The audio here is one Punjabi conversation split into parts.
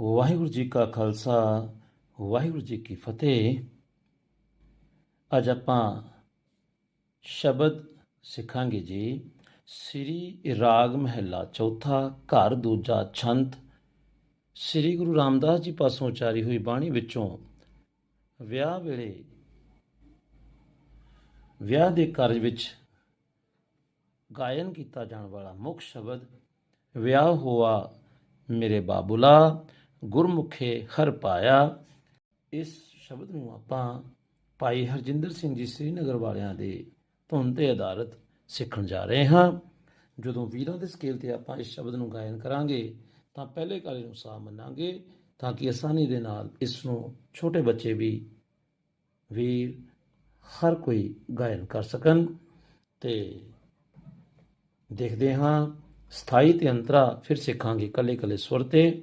ਵਾਹਿਗੁਰੂ ਜੀ ਕਾ ਖਾਲਸਾ, ਵਾਹਿਗੁਰੂ ਜੀ ਕੀ ਫਤਿਹ। ਅੱਜ ਆਪਾਂ ਸ਼ਬਦ ਸਿੱਖਾਂਗੇ ਜੀ। ਸ੍ਰੀ ਰਾਗ ਮਹਿਲਾ ਚੌਥਾ, ਘਰ ਦੂਜਾ ਛੰਤ। ਸ੍ਰੀ ਗੁਰੂ ਰਾਮਦਾਸ ਜੀ ਪਾਸੋਂ ਉਚਾਰੀ ਹੋਈ ਬਾਣੀ ਵਿੱਚੋਂ ਵਿਆਹ ਵੇਲੇ, ਵਿਆਹ ਦੇ ਕਾਰਜ ਵਿੱਚ ਗਾਇਨ ਕੀਤਾ ਜਾਣ ਵਾਲਾ ਮੁੱਖ ਸ਼ਬਦ, ਵਿਆਹ ਹੋਆ ਮੇਰੇ ਬਾਬੂਲਾ। ਗੁਰਮੁਖੇ ਹਰ ਪਾਇਆ। ਇਸ ਸ਼ਬਦ ਨੂੰ ਆਪਾਂ ਭਾਈ ਹਰਜਿੰਦਰ ਸਿੰਘ ਜੀ ਸ੍ਰੀਨਗਰ ਵਾਲਿਆਂ ਦੇ ਧੁਨ ਤੇ ਆਧਾਰਿਤ ਸਿੱਖਣ ਜਾ ਰਹੇ ਹਾਂ। ਜਦੋਂ ਵੀਰਾਂ ਦੇ ਸਕੇਲ ਤੇ ਆਪਾਂ ਇਸ ਸ਼ਬਦ ਨੂੰ ਗਾਇਨ ਕਰਾਂਗੇ, ਤਾਂ ਪਹਿਲੇ ਕਾਲੇ ਨੂੰ ਸਾਹ ਮੰਨਾਂਗੇ, ਤਾਂ ਕਿ ਆਸਾਨੀ ਦੇ ਨਾਲ ਇਸ ਨੂੰ ਛੋਟੇ ਬੱਚੇ ਵੀ ਵੀਰ ਹਰ ਕੋਈ ਗਾਇਨ ਕਰ ਸਕਣ। ਤੇ ਦੇਖਦੇ ਹਾਂ, ਸਥਾਈ ਤੇ ਅੰਤਰਾ ਫਿਰ ਸਿੱਖਾਂਗੇ ਕੱਲੇ ਕੱਲੇ ਸੁਰ ਤੇ।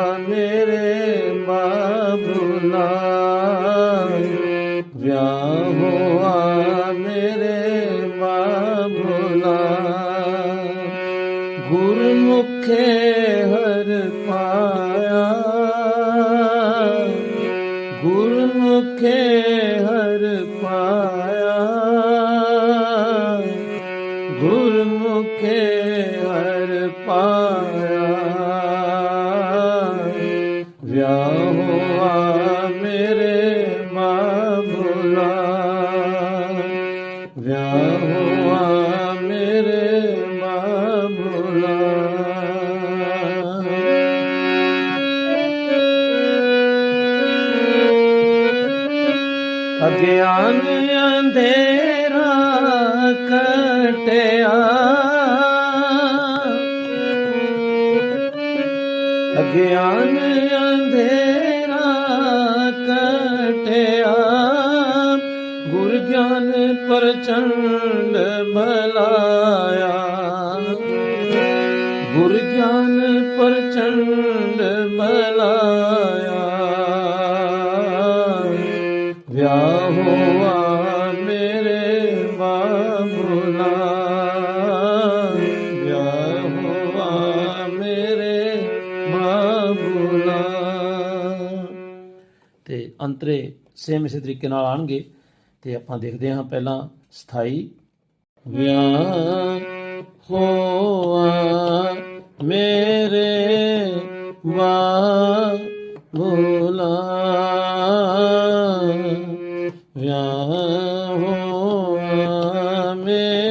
ਵਿਆਹ ਹੋਆ ਮੇਰੇ ਬਾਬੂਲਾ ਅਗਿਆਨ ਅੰਧੇਰਾ ਕਟਿਆ ਗਿਆਨ ਪ੍ਰਚੰਡ ਬਲਾਇਆ ਗੁਰ ਗਿਆਨ ਪ੍ਰਚੰਡ ਭਲਾਇਆ ਵਿਆਹ ਹੋਆ ਮੇਰੇ ਬਾਬੂਲਾ। ਵਿਆਹ ਮੇਰੇ ਬਾਬੂਲਾ। ਤੇ ਅੰਤਰੇ ਸੇਮ ਇਸੇ ਤਰੀਕੇ ਨਾਲ ਆਣਗੇ। ਤੇ ਆਪਾਂ ਦੇਖਦੇ ਹਾਂ ਪਹਿਲਾਂ ਸਥਾਈ ਵਿਆਹ ਹੋਆ ਮੇਰੇ ਬਾਬੂਲਾ ਵਿਆਹ ਹੋਆ ਮੇਰੇ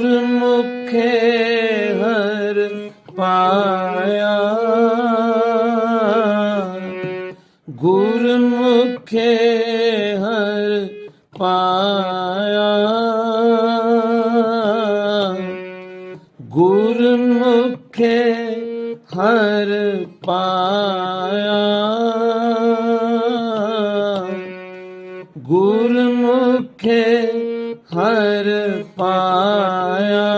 ਪਾਇਆ। ਗੁਰਮੁਖੇ ਹਰ ਪਾਇਆ।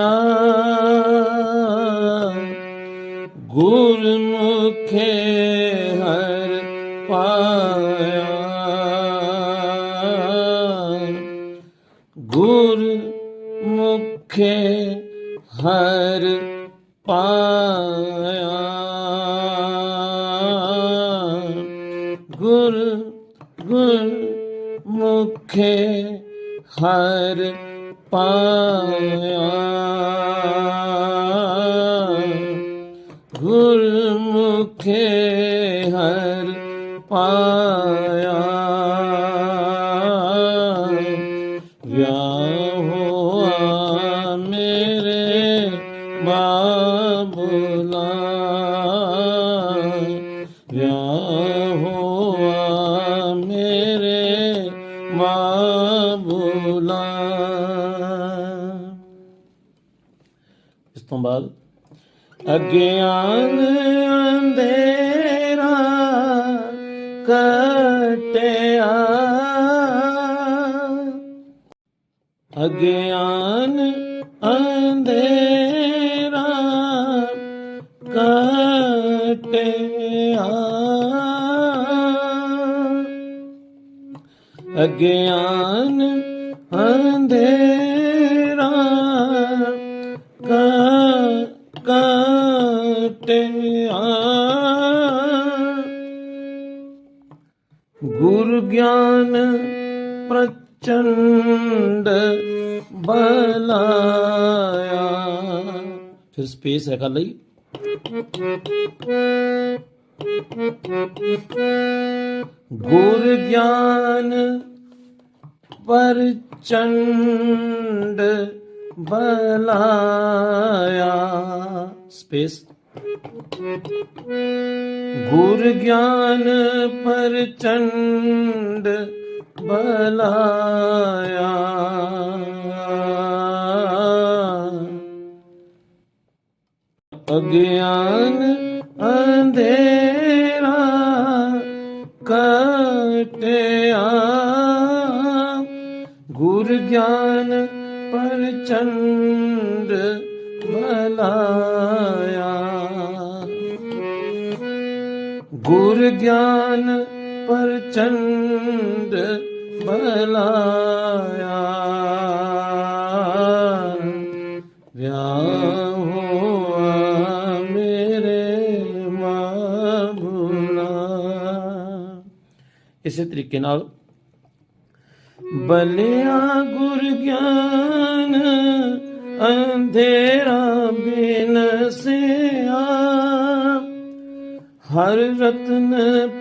ਗੁਰਮੁਖੇ ਹਰ ਪਾਇਆ। ਗੁਰਮੁਖੇ ਹਰ ਪਾ ਗੁਰ ਗੁਰ ਮੁਖੇ ਹਰ ਪਾਇਆ। ਗੁਰਮੁਖੇ ਹਰ ਪਾਇਆ। ਤੋਂ ਬਾਅਦ ਅਗਿਆਨ ਅੰਧੇਰਾ ਕਟਿਆ। ਅਗਿਆਨ ਅੰਧੇਰਾ ਕਟਿਆ। ਅਗਿਆਨ ਅੰਧੇਰਾ ਕਟਿਆ ਗੁਰ ਗਿਆਨ ਪ੍ਰਚੰਡ ਬਲਾਇਆ। ਫਿਰ ਸਪੇਸ ਹੈ ਕੱਲ ਲਈ। ਗੁਰ ਗਿਆਨ ਪ੍ਰਚੰਡ ਬਲਾਇਆ। ਸਪੇਸ ਗੁਰ ਗਿਆਨ ਪ੍ਰਚੰਡ ਬਲਾਇਆ। ਅਗਿਆਨ ਅੰਧੇਰਾ ਕਟਿਆ ਗੁਰ ਗਿਆਨ ਪ੍ਰਚੰਡ ਬਲਾਇਆ। ਗੁਰ ਗਿਆਨ ਪਰਚੰਡ ਬਲਾਇਆ। ਵਿਆਹ ਹੋਆ ਮੇਰੇ ਮਾਬੂਲਾ ਇਸੇ ਤਰੀਕੇ ਨਾਲ ਬਲਿਆ ਗੁਰ ਗਿਆਨ ਅੰਧੇਰਾ ਹਰ ਰਤਨ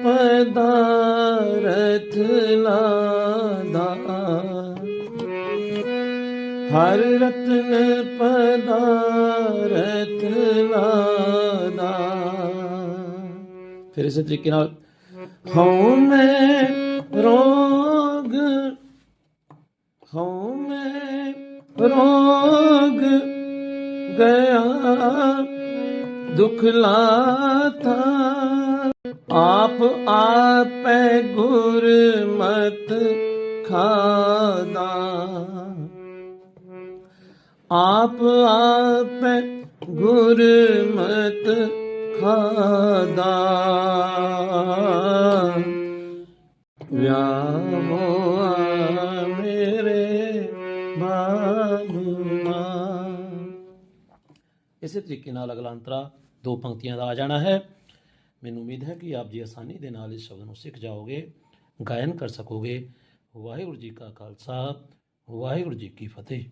ਪਦਾਰਥ ਲਾਦਾ। ਹਰ ਰਤਨ ਪਦਾਰਥ ਲਾਦਾ। ਫਿਰ ਇਸੇ ਤਰੀਕੇ ਨਾਲ ਹਉ ਮੈਂ ਰੋਗ, ਹਉ ਮੈਂ ਰੋਗ ਗਿਆ। ਦੁਖ ਲਾਤਾ। ਆਪ ਆਪੈ ਗੁਰਮਤ ਖਾਦਾ। ਆਪ ਆਪੈ ਗੁਰਮਤ ਖਾਦਾ। ਵਿਆਮੋਆ ਇਸੇ ਤਰੀਕੇ ਨਾਲ ਅਗਲਾ ਅੰਤਰਾ ਦੋ ਪੰਕਤੀਆਂ ਦਾ ਆ ਜਾਣਾ ਹੈ। ਮੈਨੂੰ ਉਮੀਦ ਹੈ ਕਿ ਆਪ ਜੀ ਆਸਾਨੀ ਦੇ ਨਾਲ ਇਸ ਸ਼ਬਦ ਨੂੰ ਸਿੱਖ ਜਾਓਗੇ, ਗਾਇਨ ਕਰ ਸਕੋਗੇ। ਵਾਹਿਗੁਰੂ ਜੀ ਕਾ ਖਾਲਸਾ, ਵਾਹਿਗੁਰੂ ਜੀ ਕੀ ਫਤਿਹ।